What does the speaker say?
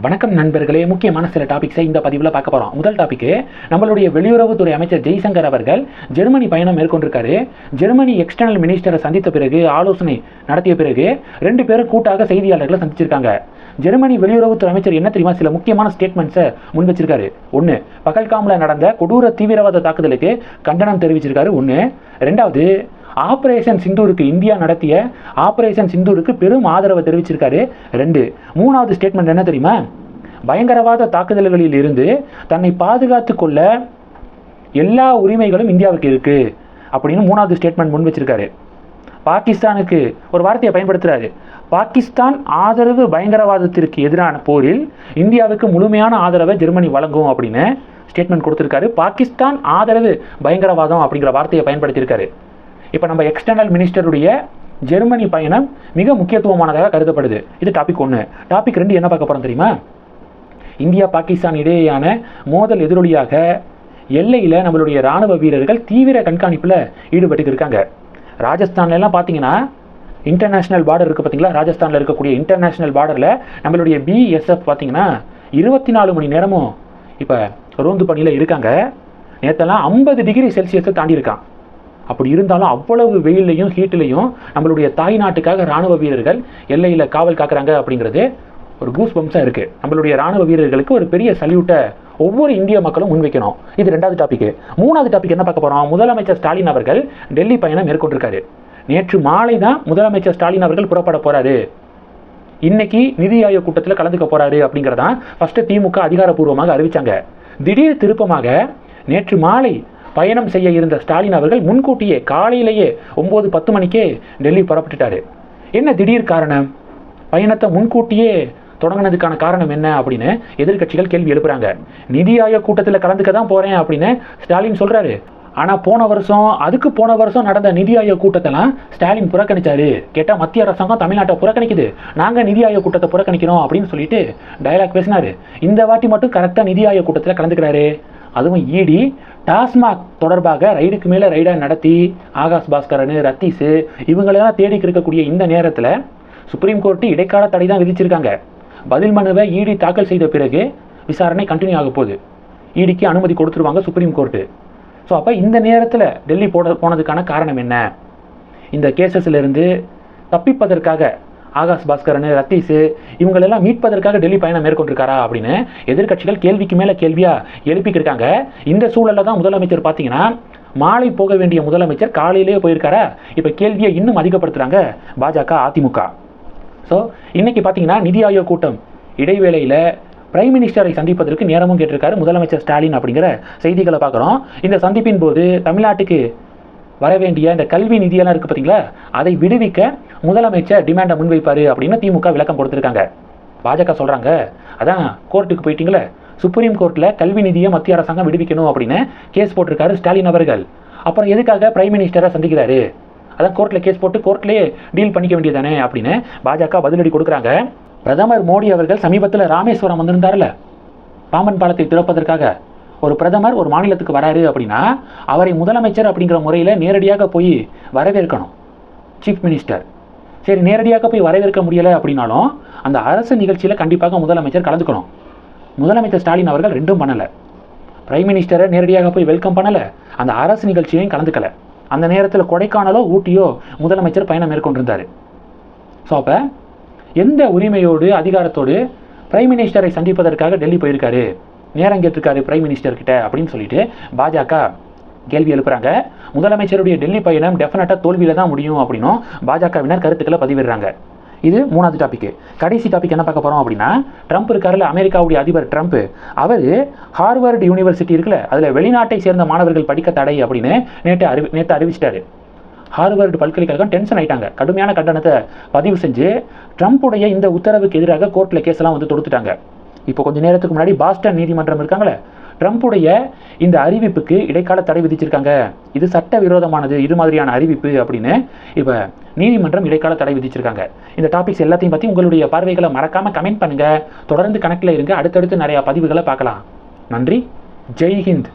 வணக்கம் நண்பர்களே. முக்கியமான சில டாபிக்ஸை இந்த பதிவில் பார்க்க போகிறோம் முதல் டாபிக்கு நம்மளுடைய வெளியுறவுத்துறை அமைச்சர் ஜெய்சங்கர் அவர்கள் ஜெர்மனி பயணம் மேற்கொண்டிருக்காரு. ஜெர்மனி எக்ஸ்டர்னல் மினிஸ்டரை சந்தித்த பிறகு ஆலோசனை நடத்திய பிறகு ரெண்டு பேரும் கூட்டாக செய்தியாளர்களை சந்திச்சிருக்காங்க. ஜெர்மனி வெளியுறவுத்துறை அமைச்சர் என்ன தெரியுமா? சில முக்கியமான ஸ்டேட்மெண்ட்ஸை முன் வச்சிருக்காரு. ஒன்று பகல்காமில் நடந்த கொடூர தீவிரவாத தாக்குதலுக்கு கண்டனம் தெரிவிச்சிருக்காரு. ஒன்று ரெண்டாவது ஆப்ரேஷன் சிந்தூருக்கு இந்தியா நடத்திய ஆப்ரேஷன் சிந்தூருக்கு பெரும் ஆதரவை தெரிவிச்சிருக்காரு. ரெண்டு மூணாவது ஸ்டேட்மெண்ட் என்ன தெரியுமா? பயங்கரவாத தாக்குதல்களில் இருந்து தன்னை பாதுகாத்து கொள்ள எல்லா உரிமைகளும் இந்தியாவுக்கு இருக்குது அப்படின்னு மூணாவது ஸ்டேட்மெண்ட் முன் வச்சிருக்காரு. பாகிஸ்தானுக்கு ஒரு வார்த்தையை பயன்படுத்துறாரு. பாகிஸ்தான் ஆதரவு பயங்கரவாதத்திற்கு எதிரான போரில் இந்தியாவுக்கு முழுமையான ஆதரவை ஜெர்மனி வழங்கும் அப்படின்னு ஸ்டேட்மெண்ட் கொடுத்துருக்காரு. பாகிஸ்தான் ஆதரவு பயங்கரவாதம் அப்படிங்கிற வார்த்தையை பயன்படுத்தியிருக்காரு. இப்போ நம்ம எக்ஸ்டர்னல் மினிஸ்டருடைய ஜெர்மனி பயணம் மிக முக்கியத்துவமானதாக கருதப்படுது. இது டாபிக் ஒன்று டாபிக் ரெண்டு என்ன பார்க்க போகிறோம் தெரியுமா? இந்தியா பாகிஸ்தான் இடையேயான மோதல் எதிரொலியாக எல்லையில் நம்மளுடைய ராணுவ வீரர்கள் தீவிர கண்காணிப்பில் ஈடுபட்டு இருக்காங்க. ராஜஸ்தான்லெல்லாம் பார்த்தீங்கன்னா இன்டர்நேஷ்னல் பார்டர் இருக்குது பார்த்தீங்களா ராஜஸ்தானில் இருக்கக்கூடிய இன்டர்நேஷ்னல் பார்டரில் நம்மளுடைய பிஎஸ்எஃப் பார்த்தீங்கன்னா இருபத்தி நாலு மணி நேரமும் இப்போ ரோந்து பணியில் இருக்காங்க. நேற்றெல்லாம் ஐம்பது டிகிரி செல்சியஸை தாண்டி இருக்கான் அப்படி இருந்தாலும் அவ்வளவு வெயிலையும் ஹீட்லையும் நம்மளுடைய தாய் நாட்டுக்காக ராணுவ வீரர்கள் எல்லையில் காவல் காக்குறாங்க அப்படிங்கிறது ஒரு கூஸ் பம்ஸாக இருக்குது நம்மளுடைய ராணுவ வீரர்களுக்கு ஒரு பெரிய சல்யூட்டை ஒவ்வொரு இந்திய மக்களும் முன்வைக்கணும். இது ரெண்டாவது டாபிக் மூணாவது டாபிக் என்ன பார்க்க போகிறோம் முதலமைச்சர் ஸ்டாலின் அவர்கள் டெல்லி பயணம் மேற்கொண்டிருக்காரு. நேற்று மாலை தான் முதலமைச்சர் ஸ்டாலின் அவர்கள் புறப்பட போகிறாரு இன்னைக்கு நிதி ஆயோக் கூட்டத்தில் கலந்துக்க போறாரு அப்படிங்கிறதான் ஃபஸ்ட்டு திமுக அதிகாரப்பூர்வமாக அறிவித்தாங்க திடீர் திருப்பமாக நேற்று மாலை பயணம் செய்ய இருந்த ஸ்டாலின் அவர்கள் முன்கூட்டியே காலையிலேயே ஒம்பது பத்து மணிக்கே டெல்லி புறப்பட்டுட்டாரு. என்ன திடீர் காரணம்? பயணத்தை முன்கூட்டியே தொடங்கினதுக்கான காரணம் என்ன அப்படின்னு எதிர்க்கட்சிகள் கேள்வி எழுப்புறாங்க. நிதி ஆயோக் கூட்டத்தில் கலந்துக்க தான் போகிறேன் அப்படின்னு ஸ்டாலின் சொல்கிறாரு ஆனால் போன வருஷம் அதுக்கு போன வருஷம் நடந்த நிதி ஆயோக் கூட்டத்தெல்லாம் ஸ்டாலின் புறக்கணிச்சாரு. கேட்டால் மத்திய அரசாங்கம் தமிழ்நாட்டை புறக்கணிக்குது. நாங்கள் நிதி ஆயோக் கூட்டத்தை புறக்கணிக்கிறோம் அப்படின்னு சொல்லிட்டு டயலாக் பேசினாரு. இந்த வாட்டி மட்டும் கரெக்டாக நிதி ஆயோக் கூட்டத்தில் கலந்துக்கிறாரு. அதுவும் இடி டாஸ்மாக் தொடர்பாக ரைடுக்கு மேலே ரைடாக நடத்தி ஆகாஷ் பாஸ்கரன் ரத்தீஸு இவங்களெல்லாம் தேடிக்கு இருக்கக்கூடிய இந்த நேரத்தில் சுப்ரீம் கோர்ட்டு இடைக்கால தடை தான் விதிச்சிருக்காங்க. பதில் மனுவை இடி தாக்கல் செய்த பிறகு விசாரணை கண்டினியூ ஆக போகுது. இடிக்கு அனுமதி கொடுத்துருவாங்க சுப்ரீம் கோர்ட்டு. ஸோ அப்போ இந்த நேரத்தில் டெல்லி போட போனதுக்கான காரணம் என்ன? இந்த கேசஸ்லேருந்து தப்பிப்பதற்காக ஆகாஷ் பாஸ்கரன் ரத்தீஸு இவங்களெல்லாம் மீட்பதற்காக டெல்லி பயணம் மேற்கொண்டிருக்காரா அப்படின்னு எதிர்க்கட்சிகள் கேள்விக்கு மேலே எழுப்பிக்கிட்டு எழுப்பிக்கிருக்காங்க. இந்த சூழலில் தான் முதலமைச்சர் பார்த்தீங்கன்னா மாலை போக வேண்டிய முதலமைச்சர் காலையிலேயே போயிருக்காரா? இப்போ கேள்வியை இன்னும் அதிகப்படுத்துகிறாங்க பாஜக அதிமுக. ஸோ இன்றைக்கி பார்த்தீங்கன்னா நிதி ஆயோக் கூட்டம் இடைவேளையில் பிரைம் மினிஸ்டரை சந்திப்பதற்கு நேரமும் கேட்டிருக்காரு முதலமைச்சர் ஸ்டாலின் அப்படிங்கிற செய்திகளை பார்க்குறோம். இந்த சந்திப்பின் போது தமிழ்நாட்டுக்கு வர வேண்டிய இந்த கல்வி நிதியெல்லாம் இருக்குது பார்த்தீங்களா? அதை விடுவிக்க முதலமைச்சர் டிமாண்டை முன்வைப்பார் அப்படின்னு திமுக விளக்கம் கொடுத்துருக்காங்க. பாஜக சொல்கிறாங்க அதான் கோர்ட்டுக்கு போயிட்டீங்களே சுப்ரீம் கோர்ட்டில் கல்வி நிதியை மத்திய அரசாங்கம் விடுவிக்கணும் அப்படின்னு கேஸ் போட்டிருக்காரு ஸ்டாலின் அவர்கள். அப்புறம் எதுக்காக பிரைம் மினிஸ்டரை சந்திக்கிறாரு? அதான் கோர்ட்டில் கேஸ் போட்டு கோர்ட்லேயே டீல் பண்ணிக்க வேண்டியதானே அப்படின்னு பாஜக பதிலடி கொடுக்குறாங்க. பிரதமர் மோடி அவர்கள் சமீபத்தில் ராமேஸ்வரம் வந்திருந்தார்ல பாம்பன் பாலத்தை திறப்பதற்காக. ஒரு பிரதமர் ஒரு மாநிலத்துக்கு வராரு அப்படின்னா அவரை முதலமைச்சர் அப்படிங்கிற முறையில் நேரடியாக போய் வரவேற்கணும். Chief minister. சரி நேரடியாக போய் வரவேற்க முடியலை அப்படின்னாலும் அந்த அரசு நிகழ்ச்சியில் கண்டிப்பாக முதலமைச்சர் கலந்துக்கணும். முதலமைச்சர் ஸ்டாலின் அவர்கள் ரெண்டும் பண்ணலை. பிரைம் மினிஸ்டரை நேரடியாக போய் வெல்கம் பண்ணலை. அந்த அரசு நிகழ்ச்சியையும் கலந்துக்கலை. அந்த நேரத்தில் கொடைக்கானலோ ஊட்டியோ முதலமைச்சர் பயணம் மேற்கொண்டிருந்தார். ஸோ அப்போ எந்த உரிமையோடு அதிகாரத்தோடு பிரைம் மினிஸ்டரை சந்திப்பதற்காக டெல்லி போயிருக்காரு? நேரம் கேட்டிருக்காரு பிரைம் மினிஸ்டர் கிட்ட அப்படின்னு சொல்லிட்டு பாஜக கேள்வி எழுப்புறாங்க. முதலமைச்சருடைய டெல்லி பயணம் டெஃபினட்டாக தோல்வியில் தான் முடியும் அப்படின்னும் பாஜகவினர் கருத்துக்களை பதிவிடுறாங்க. இது மூணாவது டாபிக் கடைசி டாபிக் என்ன பார்க்க போகிறோம் அப்படின்னா ட்ரம்ப் இருக்காருல்ல அமெரிக்காவுடைய அதிபர் ட்ரம்ப் அவர் ஹார்வர்டு யூனிவர்சிட்டி இருக்குல்ல அதில் வெளிநாட்டை சேர்ந்த மாணவர்கள் படிக்க தடை அப்படின்னு நேற்று அறிவி நேற்று அறிவிச்சிட்டாரு. ஹார்வர்டு பல்கலைக்கழகம் டென்ஷன் ஆயிட்டாங்க. கடுமையான கண்டனத்தை பதிவு செஞ்சு ட்ரம்ப்புடைய இந்த உத்தரவுக்கு எதிராக கோர்ட்டில் கேஸ்லாம் வந்து தொடுத்துட்டாங்க. இப்போ கொஞ்ச நேரத்துக்கு முன்னாடி பாஸ்டன் நீதிமன்றம் இருக்காங்களே ட்ரம்ப்புடைய இந்த அறிவிப்புக்கு இடைக்கால தடை விதிச்சிருக்காங்க. இது சட்ட விரோதமானது இது மாதிரியான அறிவிப்பு அப்படின்னு இப்போ நீதிமன்றம் இடைக்கால தடை விதிச்சிருக்காங்க. இந்த டாபிக்ஸ் எல்லாத்தையும் பற்றி உங்களுடைய பார்வைகளை மறக்காமல் கமெண்ட் பண்ணுங்கள் தொடர்ந்து கணக்கில் இருங்க. அடுத்தடுத்து நிறையா பதிவுகளை பார்க்கலாம். நன்றி. ஜெய்ஹிந்த்